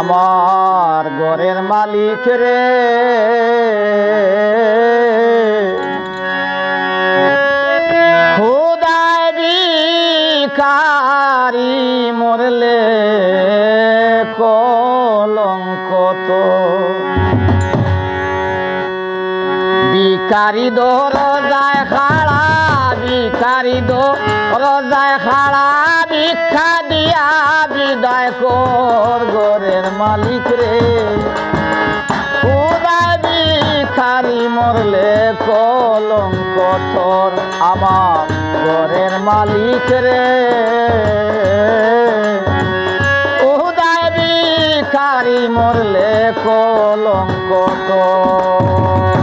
আমার ঘরের মালিক রে। খুদায় বিকারি মরলে কলঙ্ক তো। বিকারি দো রোজায় খাড়া বিকারি দো রোজায় খাড়া, ভিক্ষা দিয়া বিদায় কর গোরের মালিক রে। খুদায় খালি মরলে কলঙ্ক তোর আমার ঘরের মালিক রে। খুদায় ভিখারি মরলে কলঙ্ক তোর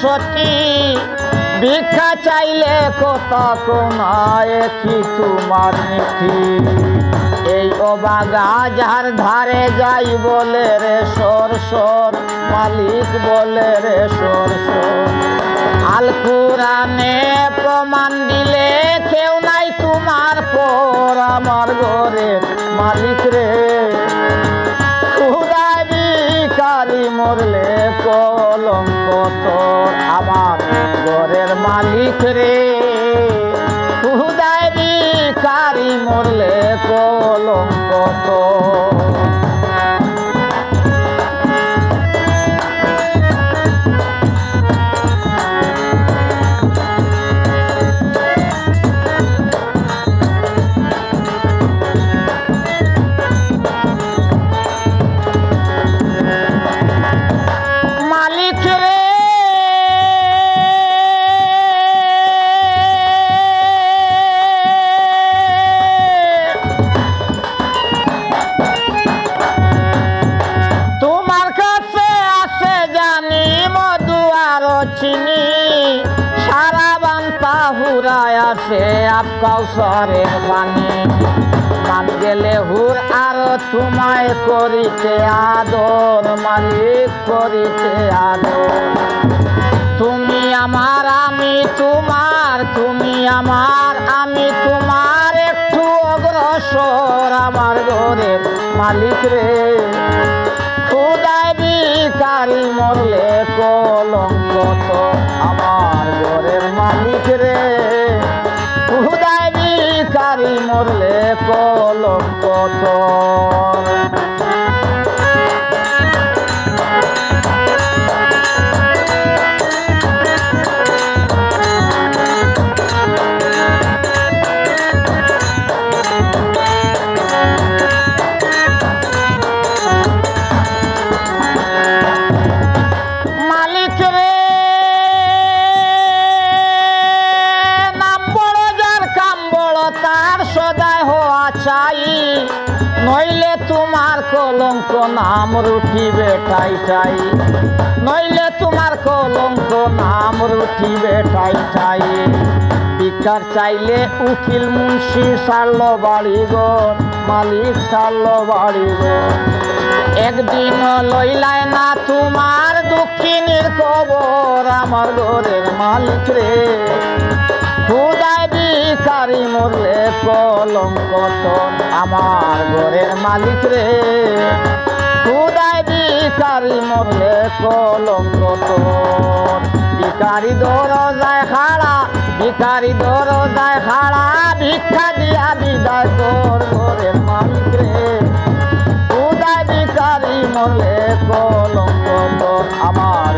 সব সতী ভিক্ষা চাইলে কথা কোনায় কি তোমার নীতি এই অবাগা যার ধারে যাই বলে রে সর সর, মালিক বলে রে সর সর। আল কোরআনে প্রমাণ দিলে কেউ নাই তোমার পর আমার ঘরের মালিক রে। খুদারি কারি মরলে তোর আমার ঘরের মালিক রে। খুদারি কারি মরলে কলঙ্ক তোর হুরায় আছে আপকাও সরের পানি মান গেলে হুর আর তোমায় করিতে আদর, মালিক করিতে আদর। তুমি আমার, আমি তোমার, তুমি আমার, আমি তোমার একটু অগ্রসর আমার ঘরের মালিক রে। খুদায় বিকারি মরলে কলঙ্ক তো আমার নইলে তোমার কলঙ্ক নাম রুটিবে ঠাই ঠাই। নইলে তোমার কলঙ্ক নাম রুটিবে ঠাই ঠাই। ভিক্ষার চাইলে উকিল মুন্সি সারল বাড়ি ঘর মালিক সারল বাড়ি ঘর একদিন লইলায় না তোমার দুঃখিনীর খবর, আমার ঘরের মালিক রে। খুদায় বিকারি মরলে কলঙ্ক তোর আমার ঘরের মালিক রে। খুদায় বিকারি মরলে কলঙ্ক তোর। ভিকারি দরজায় খাড়া ভিকারি দরজায় খাড়া, ভিক্ষা দিয়া বিদায় তোর ঘরের মালিক রে। উদয় বিকারি মরলে কলঙ্ক তোর আমার